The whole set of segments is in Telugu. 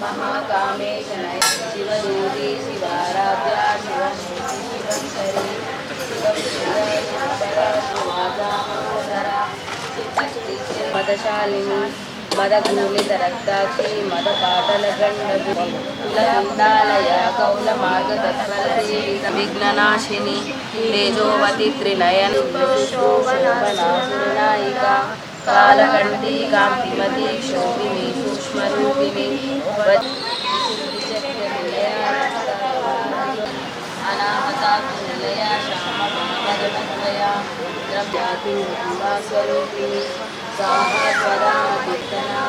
మహాకామేశనయ శివదూతి శివారాధ్యా శివమూర్తి శివంకరి మదశాలిని మదకూలిత రక్తాక్షి మదపాటలగండభి కులనందాలయ కౌల మార్గతత్వలసేవిత విఘ్ననాశిని తేజోవతి త్రినయన్ శోభనాసురనాయిక కాలకంఠి కాంతిమతి శోభిమీసు पशुओं की भी अनाहता कुंडलया श्यामया द्रव्याति स्वरूपी साहसदा कीर्तना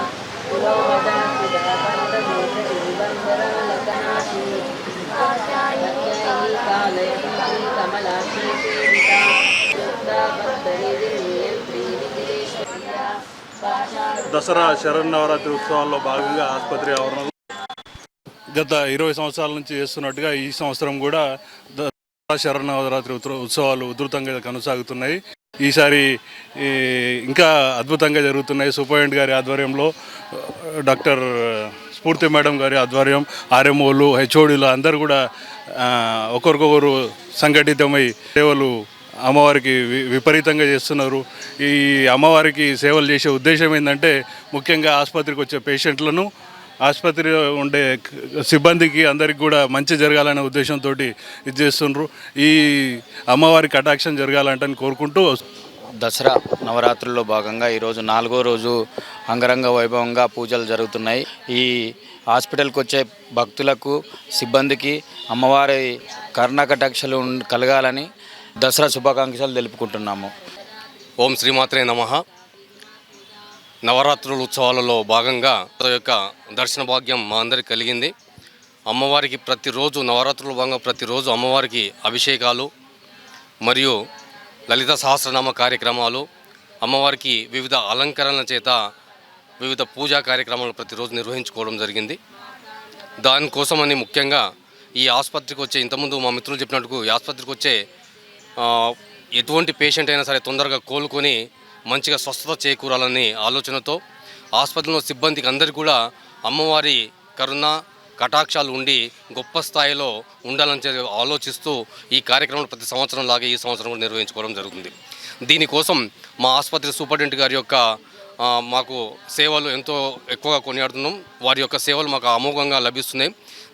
पुरोवदा कुदाबन्धोषबन्धरालकनाशी प्रत्यायी कालयन्ती कमलाक्षी सेविता युक्ता भक्तनिधिनियन्त्री विजिलेश्वर्या దసరా శరన్నవరాత్రి ఉత్సవాల్లో భాగంగా ఆసుపత్రి ఆవరణలో గత ఇరవై సంవత్సరాల నుంచి చేస్తున్నట్టుగా ఈ సంవత్సరం కూడా దసరా శరన్నవరాత్రి ఉత్సవాలు ఉధృతంగా కొనసాగుతున్నాయి. ఈసారి ఈ, ఇంకా అద్భుతంగా జరుగుతున్నాయి. సూపరింటెండెంట్ గారి ఆధ్వర్యంలో డాక్టర్ స్ఫూర్తి మేడం గారి ఆధ్వర్యం ఆర్ఎంఓలు హెచ్ఓడీలు అందరూ కూడా ఒకరికొకరు సంఘటితమై సేవలు అమ్మవారికి వి- విపరీతంగా చేస్తున్నారు. ఈ అమ్మవారికి సేవలు చేసే ఉద్దేశం ఏంటంటే ముఖ్యంగా ఆసుపత్రికి వచ్చే పేషెంట్లను ఆసుపత్రిలో ఉండే సిబ్బందికి అందరికి కూడా మంచి జరగాలనే ఉద్దేశంతో ఇది చేస్తుండ్రు. ఈ అమ్మవారి కటాక్షం జరగాలంటని కోరుకుంటూ దసరా నవరాత్రుల్లో భాగంగా ఈరోజు నాలుగో రోజు అంగరంగ వైభవంగా పూజలు జరుగుతున్నాయి. ఈ హాస్పిటల్కి వచ్చే భక్తులకు సిబ్బందికి అమ్మవారి కర్ణకటాక్షలు కలగాలని దసరా శుభాకాంక్షలు తెలుపుకుంటున్నాము. ఓం శ్రీమాత్రే నమ. నవరాత్రుల ఉత్సవాలలో భాగంగా ఆ యొక్క దర్శన భాగ్యం మా అందరికి కలిగింది. అమ్మవారికి ప్రతిరోజు నవరాత్రుల భాగంగా ప్రతిరోజు అమ్మవారికి అభిషేకాలు మరియు లలిత సహస్రనామ కార్యక్రమాలు అమ్మవారికి వివిధ అలంకరణల చేత వివిధ పూజా కార్యక్రమాలు ప్రతిరోజు నిర్వహించుకోవడం జరిగింది. దానికోసమని ముఖ్యంగా ఈ ఆసుపత్రికి వచ్చే ఇంతకుముందు మా మిత్రులు చెప్పినట్టుకు ఈ ఆసుపత్రికి వచ్చే ఎటువంటి పేషెంట్ అయినా సరే తొందరగా కోలుకొని మంచిగా స్వస్థత చేకూరాలని ఆలోచనతో ఆసుపత్రిలో సిబ్బందికి అందరికీ కూడా అమ్మవారి కరుణ కటాక్షాలు ఉండి గొప్ప స్థాయిలో ఉండాలని చెప్పి ఆలోచిస్తూ ఈ కార్యక్రమం ప్రతి సంవత్సరం లాగే ఈ సంవత్సరం కూడా నిర్వహించుకోవడం జరుగుతుంది. దీనికోసం మా ఆసుపత్రి సూపరింటెండెంట్ గారి యొక్క మాకు సేవలు ఎంతో ఎక్కువగా కొనియాడుతున్నాం. వారి యొక్క సేవలు మాకు అమోఘంగా లభిస్తున్నాయి.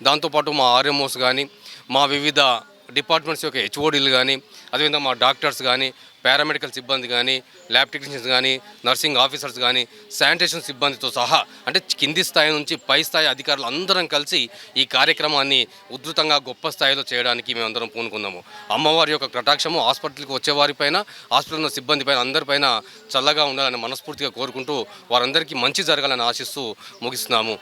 దాంతోపాటు మా ఆర్ఎంఓస్ కానీ మా వివిధ డిపార్ట్మెంట్స్ యొక్క హెచ్ఓడీలు కానీ అదేవిధంగా మా డాక్టర్స్ కానీ పారామెడికల్ సిబ్బంది కానీ ల్యాబ్ టెక్నీషియన్స్ కానీ నర్సింగ్ ఆఫీసర్స్ కానీ శానిటేషన్ సిబ్బందితో సహా అంటే కింది స్థాయి నుంచి పై స్థాయి అధికారులు అందరం కలిసి ఈ కార్యక్రమాన్ని ఉధృతంగా గొప్ప స్థాయిలో చేయడానికి మేమందరం పూనుకున్నాము. అమ్మవారి యొక్క కటాక్షము హాస్పిటల్కి వచ్చేవారిపైన హాస్పిటల్ ఉన్న సిబ్బంది పైన అందరిపైన చల్లగా ఉండాలని మనస్ఫూర్తిగా కోరుకుంటూ వారందరికీ మంచి జరగాలని ఆశిస్తూ ముగిస్తున్నాము.